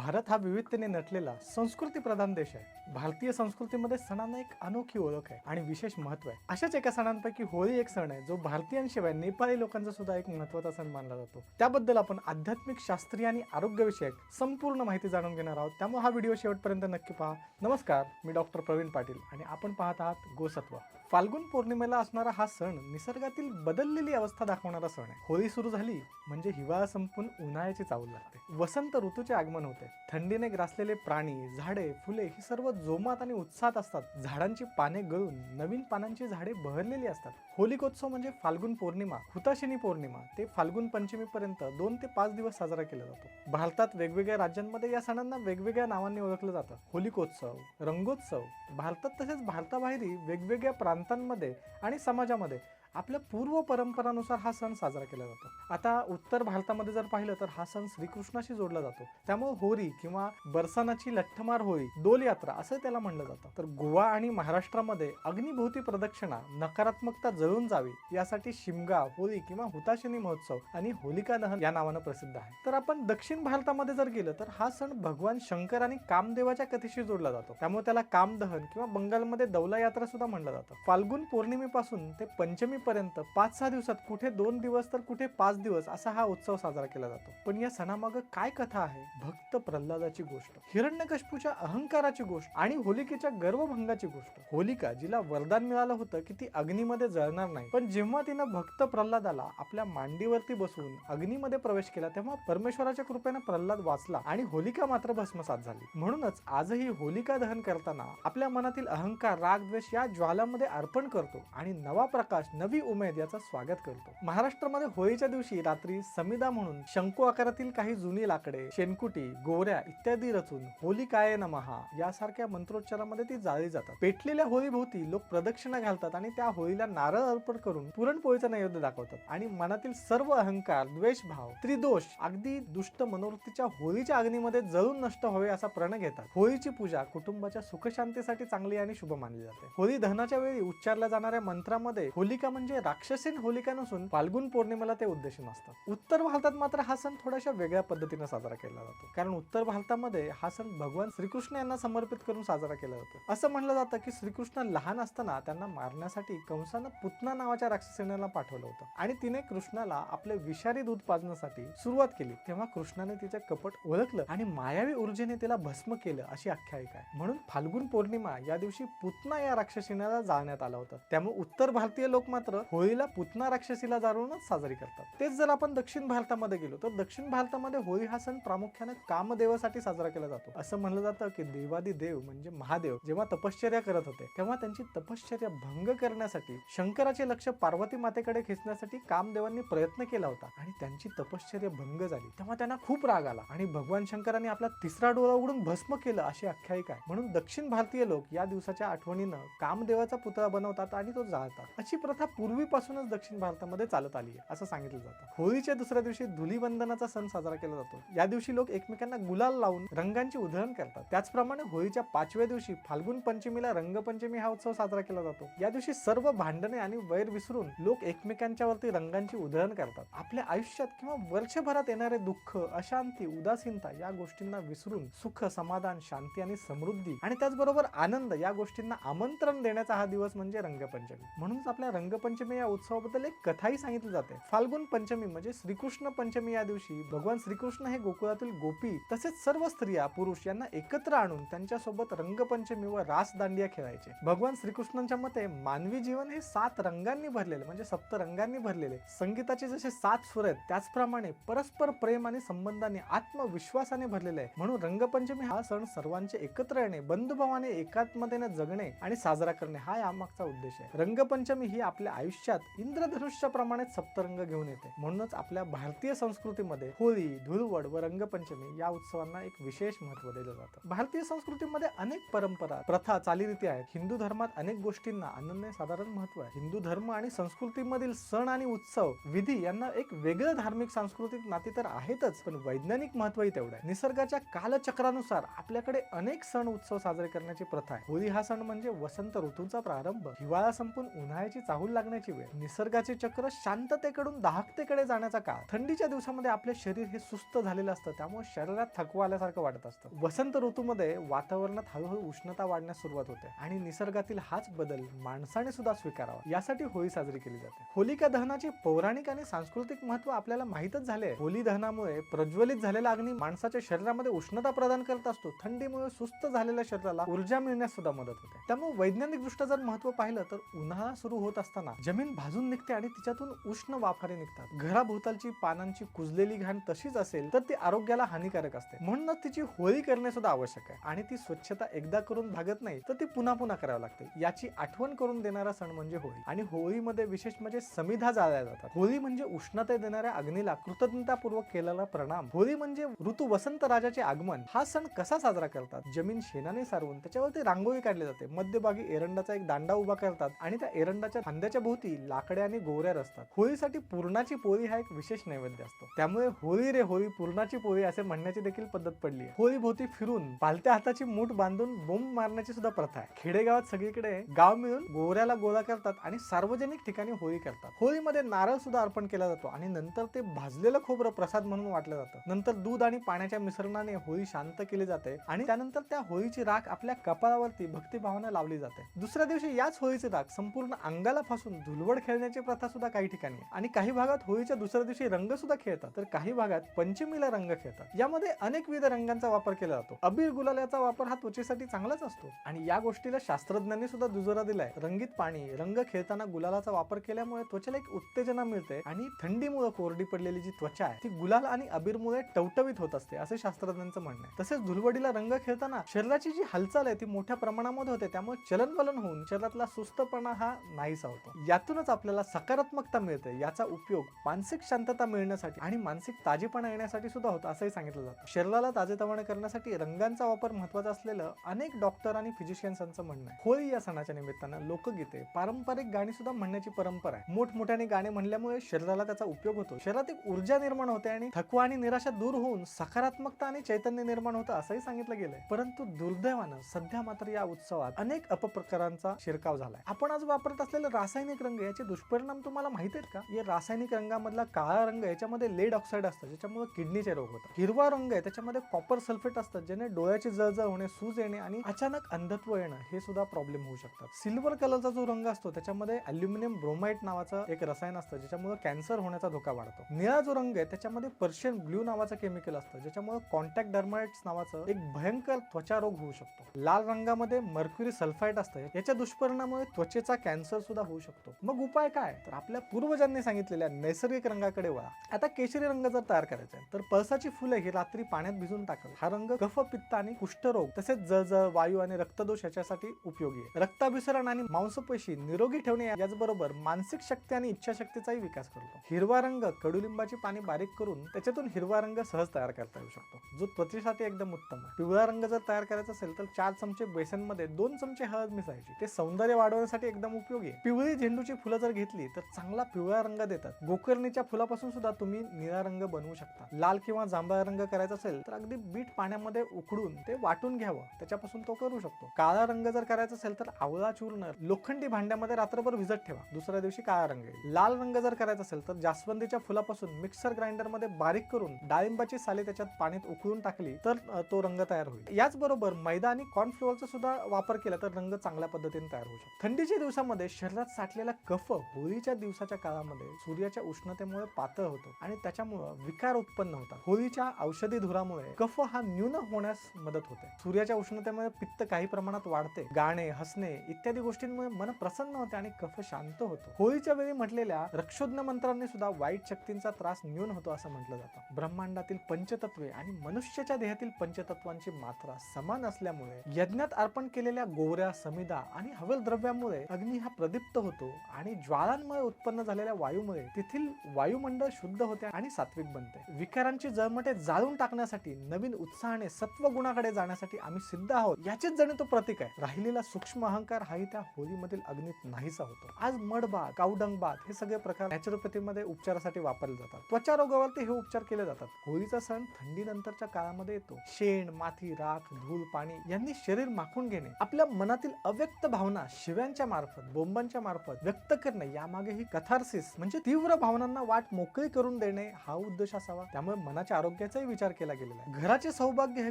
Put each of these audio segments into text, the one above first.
भारत हा विविधतेने नटलेला संस्कृती प्रधान देश आहे. भारतीय संस्कृतीमध्ये सणांना एक अनोखी ओळख आहे आणि विशेष महत्त्व आहे. अशाच एका सणांपैकी होळी एक सण आहे जो भारतीयांशिवाय नेपाळी लोकांचा सुद्धा एक महत्त्वाचा सण मानला जातो. त्याबद्दल आपण आध्यात्मिक शास्त्रीय आणि आरोग्यविषयक संपूर्ण माहिती जाणून घेणार आहोत. त्यामुळे हा व्हिडिओ शेवटपर्यंत नक्की पहा. नमस्कार मी डॉक्टर प्रवीण पाटील आणि आपण पाहत आहात गोसत्व. फाल्गुन पौर्णिमेला असणारा हा सण निसर्गातील बदललेली अवस्था दाखवणारा सण आहे. होळी सुरू झाली म्हणजे हिवाळा संपून उन्हाळ्याची चावल लागते. वसंत ऋतूचे आगमन होते. थंडीने ग्रासलेले प्राणी झाडे फुले ही सर्व जोमात आणि उत्साहात असतात. झाडांची पाने गळून नवीन पानांची झाडे बहरलेली असतात. होलिकोत्सव म्हणजे फाल्गुन पौर्णिमा हुताशिनी पौर्णिमा. ते फाल्गुन पंचमीपर्यंत दोन ते पाच दिवस साजरा केला जातो. भारतात वेगवेगळ्या राज्यांमध्ये या सणांना वेगवेगळ्या नावांनी ओळखलं जातं. होलिकोत्सव रंगोत्सव. भारतात तसेच भारताबाहेरही वेगवेगळ्या प्रांतांमध्ये आणि समाजामध्ये आपल्या पूर्व परंपरानुसार हा सण साजरा केला जातो. आता उत्तर भारतामध्ये जर पाहिलं तर हा सण श्रीकृष्णाशी जोडला जातो. त्यामुळे होरी किंवा बरसानाची लठ्ठमार होळी डोल यात्रा असं त्याला म्हणलं जातं. तर गोवा आणि महाराष्ट्रामध्ये अग्निभोवती प्रदक्षिणा नकारात्मकता जळून जावी यासाठी शिमगा होळी किंवा हुताशिनी महोत्सव आणि होलिका दहन या नावानं प्रसिद्ध आहे. तर आपण दक्षिण भारतामध्ये जर गेलं तर हा सण भगवान शंकर आणि कामदेवाच्या कथेशी जोडला जातो. त्यामुळे त्याला कामदहन किंवा बंगालमध्ये दौला यात्रा सुद्धा म्हणलं जातं. फाल्गुन पौर्णिमेपासून ते पंचमी पर्यंत पाच सहा दिवसात कुठे दोन दिवस तर कुठे पाच दिवस असा हा उत्सव साजरा केला जातो. पण या सणामागं काय कथा आहे? भक्त प्रल्हादाची गोष्ट हिरण्यकशपूच्या अहंकाराची गोष्ट आणि होलिकेच्या गर्वभंगाची गोष्ट. होलिका जिला वरदान मिळालं होतं की ती अग्नीमध्ये जळणार नाही. पण जेव्हा तिनं भक्त प्रल्हादाला आपल्या मांडीवरती बसवून अग्नीमध्ये प्रवेश केला तेव्हा परमेश्वराच्या कृपेनं प्रल्हाद वाचला आणि होलिका मात्र भस्मसात झाली. म्हणूनच आजही होलिका दहन करताना आपल्या मनातील अहंकार राग द्वेष या ज्वालामध्ये अर्पण करतो आणि नवा प्रकाश नवी उमेद याचं स्वागत करतो. महाराष्ट्रामध्ये होळीच्या दिवशी रात्री समिदा म्हणून शंकू आकारातील काही जुनी लाकडे शेनकुटी गोऱ्या इत्यादी रचून होली काय नमहा यासारख्या मंत्रोच्चारामध्ये ती जाळली जातात. पेटलेल्या होळीभोवती लोक प्रदक्षिणा घालतात आणि त्या होळीला नारळ अर्पण करून पुरणपोळीचा नैवेद्य दाखवतात. आणि मनातील सर्व अहंकार द्वेषभाव त्रिदोष अगदी दुष्ट मनोवृत्तीच्या होळीच्या अग्नीमध्ये जळून नष्ट व्हावे असा प्रण घेतात. होळीची पूजा कुटुंबाच्या सुखशांतीसाठी चांगली आणि शुभ मानली जाते. होळी दहनाच्या वेळी उच्चारल्या जाणाऱ्या मंत्रामध्ये होलिका म्हणजे राक्षसीन होलिका नसून फाल्गुन पौर्णिमेला ते उद्देशून असतात उत्तर भारतात मात्र हा सण थोड्याशा वेगळ्या पद्धतीने साजरा केला जातो. कारण उत्तर भारतामध्ये हा सण भगवान श्रीकृष्ण यांना समर्पित करून साजरा केला जातो. असं म्हणलं जातं की श्रीकृष्ण लहान असताना त्यांना मारण्यासाठी कंसानं पुतना नावाच्या राक्षसीनेला पाठवलं होतं. आणि तिने कृष्णाला आपले विषारी दूध पाजण्यासाठी सुरुवात केली. तेव्हा कृष्णाने तिचे कपट ओळखलं आणि मायावी ऊर्जेने तिला भस्म केलं अशी आख्यायिका आहे. म्हणून फाल्गुन पौर्णिमा या दिवशी पुतना या राक्षसीनेला जाळण्यात आलं होतं. त्यामुळे उत्तर भारतीय लोक मात्र होळीला पुतना राक्षसीला जाळूनच साजरी करतात. तेच जर आपण दक्षिण भारतामध्ये गेलो तर दक्षिण भारतामध्ये होळी हा सण प्रामुख्याने कामदेवासाठी साजरा केला जातो. असं म्हणलं जातं की देवादी देव म्हणजे महादेव जेव्हा तपश्चर्या करत होते तेव्हा त्यांची तपश्चर्या भंग करण्यासाठी शंकराचे लक्ष पार्वती मातेकडे खेचण्यासाठी कामदेवांनी प्रयत्न केला होता आणि त्यांची तपश्चर्या भंग झाली. तेव्हा त्यांना खूप राग आला आणि भगवान शंकरांनी आपला तिसरा डोळा उघडून भस्म केलं अशी आख्यायिका आहे. म्हणून दक्षिण भारतीय लोक या दिवसाच्या आठवणीनं कामदेवाचा पुतळा बनवतात आणि तो जाळतात. अशी प्रथा पूर्वीपासूनच दक्षिण भारतामध्ये चालत आली आहे असं सांगितलं जातं. होळीच्या दुसऱ्या दिवशी धुलीवंदनाचा सण साजरा केला जातो. या दिवशी लोक एकमेकांना गुलाल लावून रंगांची उधळण करतात. त्याचप्रमाणे होळीच्या पाचव्या दिवशी फाल्गुन पंचमीला रंगपंचमी हा उत्सव साजरा केला जातो. या दिवशी सर्व भांडणे आणि वैर विसरून लोक एकमेकांच्या वरती रंगांची उधळण करतात. आपल्या आयुष्यात किंवा वर्षभरात येणारे दुःख अशांती उदासीनता या गोष्टींना विसरून सुख समाधान शांती आणि समृद्धी आणि त्याचबरोबर आनंद या गोष्टींना आमंत्रण देण्याचा हा दिवस म्हणजे रंगपंचमी. म्हणूनच आपल्या रंगपंचमी या उत्सवाबद्दल एक कथाही सांगितली जाते. फाल्गुन पंचमी म्हणजे श्रीकृष्ण पंचमी या दिवशी भगवान श्रीकृष्ण हे गोकुळातील गोपी तसेच सर्व स्त्रिया पुरुष यांना एकत्र आणून त्यांच्यासोबत रंगपंचमी व रास दांडिया खेळायचे. भगवान श्रीकृष्णांच्या मते मानवी जीवन हे सात रंगांनी भरलेले म्हणजे सप्त रंगांनी भरलेले. संगीताचे जसे सात सुर आहेत त्याचप्रमाणे परस्पर प्रेम आणि संबंधाने आत्मविश्वासाने भरलेले आहे. म्हणून रंगपंचमी हा सण सर्वांचे एकत्र येणे बंधुभावाने एकात्मतेने जगणे आणि साजरा करणे हा यामागचा उद्देश आहे. रंगपंचमी ही आपल्या आयुष्यात इंद्रधनुष्याप्रमाणे सप्तरंग घेऊन येते. म्हणूनच आपल्या भारतीय संस्कृतीमध्ये होळी धुळवड व रंगपंचमी या उत्सवांना एक विशेष महत्त्व दिलं जातं. भारतीय संस्कृतीमध्ये अनेक परंपरा प्रथा चालीरीती आहेत. हिंदू धर्मात अनेक गोष्टींना अनन्य साधारण महत्त्व आहे. हिंदू धर्म आणि संस्कृतीमधील सण आणि उत्सव विधी यांना एक वेगळं धार्मिक सांस्कृतिक नाते तर आहेतच पण वैज्ञानिक महत्वही तेवढं आहे. निसर्गाच्या कालचक्रानुसार आपल्याकडे अनेक सण उत्सव साजरे करण्याची प्रथा आहे. होळी हा सण म्हणजे वसंत ऋतूचा प्रारंभ. हिवाळा संपून उन्हाळ्याची चाहूल लागण्याची वेळ. निसर्गाचे चक्र शांततेकडून दाहकतेकडे जाण्याचा काळ. थंडीच्या दिवसामध्ये आपले शरीर हे सुस्त झालेलं असतं त्यामुळे शरीरात थकवा आल्यासारखं वाटत असतं. वसंत ऋतूमध्ये वातावरणात हळूहळू उष्णता वाढण्यास सुरुवात होते आणि निसर्गातील हाच बदल माणसाने सुद्धा स्वीकारावा. यासाठी होळी साजरी केली जाते. होलिका दहनाचे पौराणिक आणि सांस्कृतिक महत्त्व आपल्याला माहीतच झाले होली दहनामुळे प्रज्वलित झालेला अग्नी माणसाच्या शरीरामध्ये उष्णता प्रदान करत असतो. थंडीमुळे सुस्त झालेल्या शरीराला ऊर्जा मिळण्यास सुद्धा मदत होते. त्यामुळे वैज्ञानिक दृष्ट्या जर महत्त्व पाहिलं तर उन्हाळा सुरू होत असताना जमीन भाजून निघते आणि तिच्यातून उष्ण वाफारे निघतात. घराभोवतालची पानांची कुजलेली घाण तशीच असेल तर ती आरोग्याला हानिकारक असते. म्हणूनच तिची होळी करणे सुद्धा आवश्यक आहे. आणि ती स्वच्छता एकदा करून भागत नाही तर ती पुन्हा पुन्हा करावी लागते. याची आठवण करून देणारा सण म्हणजे होळी. आणि होळीमध्ये विशेष म्हणजे समिधा जाळल्या जातात. होळी म्हणजे उष्णता देणाऱ्या अग्नीला कृतज्ञतापूर्वक केलेला प्रणाम. होळी म्हणजे ऋतू वसंत राजाचे आगमन. हा सण कसा साजरा करतात? जमीन शेणाने सारवून त्याच्यावरती रांगोळी काढली जाते. मध्यभागी एरंडाचा एक दांडा उभा करतात आणि त्या एरंडाच्या खांद्याच्या भोवती लाकडे आणि गोवऱ्या असतात. होळीसाठी पूर्णाची पोळी हा एक विशेष नैवेद्य असतो. त्यामुळे होळी रे होळी पूर्णाची पोळी असे म्हणण्याची देखील पद्धत पडली आहे. होळी भोवती फिरून पालत्या हाताची मूठ बांधून बोंब मारण्याची सुद्धा प्रथा आहे. खेडेगावात सगळीकडे गाव मिळून गोवऱ्याला गोळा करतात आणि सार्वजनिक ठिकाणी होळी करतात. होळीमध्ये नारळ सुद्धा अर्पण केला जातो आणि नंतर ते भाजलेलं खोबरं प्रसाद म्हणून वाटलं जातं. नंतर दूध आणि पाण्याच्या मिश्रणाने होळी शांत केली जाते आणि त्यानंतर त्या होळीची राख आपल्या कपाळावरती भक्तिभावना लावली जाते. दुसऱ्या दिवशी याच होळीची राख संपूर्ण अंगाला फासून धुलवड खेळण्याची प्रथा सुद्धा काही ठिकाणी आहे. आणि काही भागात होळीच्या दुसऱ्या दिवशी रंग सुद्धा खेळतात. तर काही भागात पंचमीला रंग खेळतात. यामध्ये अनेकविध रंगांचा वापर केला जातो. अबीर गुलाल याचा वापर हा त्वचेसाठी चांगलाच असतो. आणि या गोष्टीला शास्त्रज्ञांनी सुद्धा दुजोरा दिलाय. रंगीत पाणी रंग खेळताना गुलालाचा वापर केल्यामुळे त्वचेला एक उत्तेजना मिळते आणि थंडीमुळे कोरडी पडलेली जी त्वचा आहे ती गुलाल आणि अबीरमुळे टवटवीत होत असते असे शास्त्रज्ञांचं म्हणणं आहे. तसेच धुलवडीला रंग खेळताना शरीराची जी हालचाल आहे ती मोठ्या प्रमाणामध्ये होते. त्यामुळे चलनवलन होऊन शरीरातला सुस्तपणा हा नाहीसा होतो. यातूनच आपल्याला सकारात्मकता मिळते याचा उपयोग मानसिक शांतता मिळण्यासाठी आणि मानसिक ताजेपणा येण्यासाठी सुद्धा होतं असंही सांगितलं जातं. शरीराला ताजेतवाने करण्यासाठी रंगांचा वापर महत्त्वाचा असलेलं अनेक डॉक्टर आणि फिजिशियन्सांचं म्हणणं आहे. होळी या सणाच्या निमित्तानं लोकगीते पारंपरिक गाणी सुद्धा म्हणण्याची परंपरा आहे. मोठमोठ्याने गाणे म्हणल्यामुळे शरीराला त्याचा उपयोग होतो. शरीरात एक ऊर्जा निर्माण होते आणि थकवा आणि निराशा दूर होऊन सकारात्मकता आणि चैतन्य निर्माण होतं असंही सांगितलं गेलंय. परंतु दुर्दैवानं सध्या मात्र या उत्सवात अनेक अपप्रकारांचा शिरकाव झालाय. आपण आज वापरत असलेलं रासायनिक रंग याचे दुष्परिणाम तुम्हाला माहीत आहेत का? या रासायनिक रंगामधला काळा रंग याच्यामध्ये लेड ऑक्साईड असतं ज्याच्यामुळे किडनीचे रोग होतात. हिरवा रंग आहे त्याच्यामध्ये कॉपर सल्फेट असतात ज्याने डोळ्याची जळजळ होणे सूज येणे आणि अचानक अंधत्व येणं हे सुद्धा प्रॉब्लेम होऊ शकतात. सिल्वर कलरचा जो रंग असतो त्याच्यामध्ये अल्युमिनियम ब्रोमाइट नावाचं एक रसायन असतं ज्याच्यामुळे कॅन्सर होण्याचा धोका वाढतो. निळा जो रंग आहे त्याच्यामध्ये पर्शियन ब्ल्यू नावाचं केमिकल असतं ज्याच्यामुळे कॉन्टॅक्ट डर्माइट्स नावाचं एक भयंकर त्वचा रोग होऊ शकतो. लाल रंगामध्ये मर्क्युरी सल्फाईट असतं याच्या दुष्परिणामामुळे त्वचेचा कॅन्सर सुद्धा होऊ शकतो. मग उपाय काय? तर आपल्या पूर्वजांनी सांगितलेल्या नैसर्गिक रंगाकडे वळा. आता केशरी रंग जर तयार करायचा आहे. तर पळसाची फुले ही रात्री पाण्यात भिजून टाकल हा रंग कफ पित्त आणि कुष्ठरोग तसेच जळजळ वायू आणि रक्तदोष याच्यासाठी उपयोगी आहे. रक्ताभिसरण आणि मांसपेशी निरोगी ठेवणे याचबरोबर मानसिक शक्ती आणि इच्छाशक्तीचाही विकास करतो. हिरवा रंग कडुलिंबाची पाणी बारीक करून त्याच्यातून हिरवा रंग सहज तयार करता येऊ शकतो जो त्वचेसाठी एकदम उत्तम आहे. पिवळा रंग जर तयार करायचा असेल तर चार चमचे बेसनमध्ये दोन चमचे हळद मिसायची ते सौंदर्य वाढवण्यासाठी एकदम उपयोगी आहे. पिवळी झेंडूची फुलं जर घेतली तर चांगला पिवळा रंग देतात. गोकर्णीच्या फुलापासून सुद्धा तुम्ही निळा रंग बनवू शकता. लाल किंवा जांभळा रंग करायचा असेल तर अगदी बीट पाण्यामध्ये उकडून ते वाटून घ्यावं. त्याच्यापासून तो करू शकतो. काळा रंग जर करायचा असेल तर आवळा चूर्ण लोखंडी भांड्यामध्ये रात्रभर भिजत ठेवा. दुसऱ्या दिवशी काळा रंग येईल. लाल रंग जर करायचा असेल तर जास्वंदीच्या फुलापासून मिक्सर ग्राइंडरमध्ये बारीक करून डाळिंबाची साले त्याच्यात पाण्यात उकळून टाकली तर तो रंग तयार होईल. याचबरोबर मैदा आणि कॉर्नफ्लोअरचा सुद्धा वापर केला तर रंग चांगल्या पद्धतीने तयार होऊ शकतो. थंडीच्या दिवसामध्ये शरीरात साठलेला कफ होळीच्या दिवसाच्या काळामध्ये सूर्याच्या उष्णतेमुळे पातळ होतो आणि त्याच्यामुळे विकार उत्पन्न होतात. होळीच्या औषधी धुरामुळे कफ हा न्यून होण्यास मदत होते. सूर्याच्या उष्णतेमुळे पित्त काही प्रमाणात वाढते. गाणे हसणे इत्यादी गोष्टींमुळे मन प्रसन्न होते आणि कफ शांत होतो. होळीच्या वेळी म्हटलेल्या रक्षोज्ञ मंत्रांनी सुद्धा वाईट शक्तींचा त्रास न्यून होतो असं म्हटलं जातं. ब्रह्मांडातील पंचतत्वे आणि मनुष्याच्या देहातील पंचतत्वांची मात्रा समान असल्यामुळे यज्ञात अर्पण केलेल्या गोवऱ्या समिदा आणि हवेल द्रव्यामुळे अग्नी हा प्रदीप्त होतो. आणि ज्वाळांमुळे उत्पन्न झालेल्या वायूमुळे तेथील वायुमंडळ शुद्ध होते आणि सात्विक बनते. विकारांची जळमटे जाळून टाकण्यासाठी नवीन उत्साहाने सत्व गुणाकडे जाण्यासाठी आम्ही सिद्ध आहोत. याचेच जणू तो प्रतीक आहे. राहिलेला सूक्ष्म अहंकार हाही त्या होळीमधील अग्नीत नाहीसा होतो. आज मडबाग कावडंगबात हे सगळे प्रकार नॅचरोपॅथीमध्ये उपचारासाठी वापरले जातात. त्वचा रोगावरती हे उपचार केले जातात. होळीचा सण थंडीनंतरच्या काळामध्ये येतो. शेण माती राख धूळ पाणी यांनी शरीर माखून घेणे आपल्या मनातील अव्यक्त भावना शिव्यांच्या मार्फत बोंबांच्या मार्फत मार्फत व्यक्त करणे यामागे ही कथार्सिस म्हणजे तीव्र भावनांना वाट मोकळी करून देणे हा उद्देश असावा. त्यामुळे मनाच्या आरोग्याचाही विचार केला गेलेला आहे. घराचे सौभाग्य हे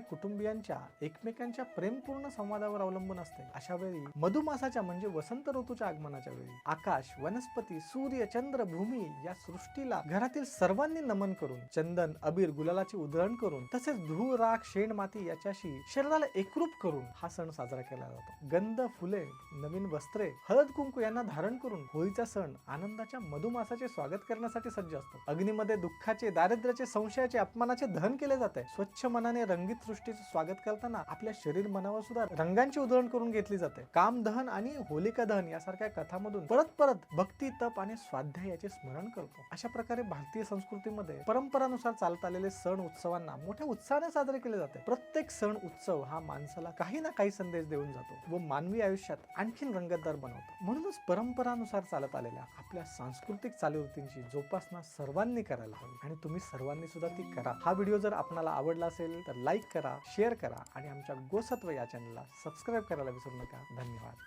कुटुंबियांच्या एकमेकांच्या प्रेमपूर्ण संवादावर अवलंबून असते. अशा वेळी मधुमासाच्या म्हणजे वसंत ऋतूच्या आगमनाच्या वेळी आकाश वनस्पती सूर्य चंद्र भूमी या सृष्टीला घरातील सर्वांनी नमन करून चंदन अबीर गुलालाची उधळण करून तसेच धूळ राख शेण माती याच्याशी शरीराला एकरूप करून हा सण साजरा केला जातो. गंध फुले नवीन वस्त्रे हळद कुंकू यांना धारण करून होळीचा सण आनंदाच्या मधुमासाचे स्वागत करण्यासाठी सज्ज असतो अग्नीमध्ये दुःखाचे दारिद्र्याचे संशयाचे अपमानाचे दहन केले जाते स्वच्छ मनाने रंगीत सृष्टीचे स्वागत करताना आपल्या शरीर मनावर सुद्धा रंगांची उधळण करून घेतली जाते काम दहन आणि होलिका दहन यासारख्या कथामधून परत परत भक्ती तप आणि स्वाध्याय याचे स्मरण करतो. अशा प्रकारे भारतीय संस्कृतीमध्ये परंपरानुसार चालत आलेले सण उत्सवांना मोठ्या उत्साहाने साजरे केले जाते प्रत्येक सण उत्सव हा माणसाला काही ना काही संदेश देऊन जातो व मानवी आयुष्यात आणखीन रंगतदार बनवतो. म्हणूनच परंपरानुसार चालत आलेल्या आपल्या सांस्कृतिक चालीरीतींची जोपासना सर्वांनी करायला हवी. आणि तुम्ही सर्वांनी सुद्धा ती करा. हा व्हिडिओ जर आपणाला आवडला असेल तर लाईक करा शेअर करा आणि आमच्या गोसत्व या चॅनलला सबस्क्राईब करायला विसरू नका. धन्यवाद.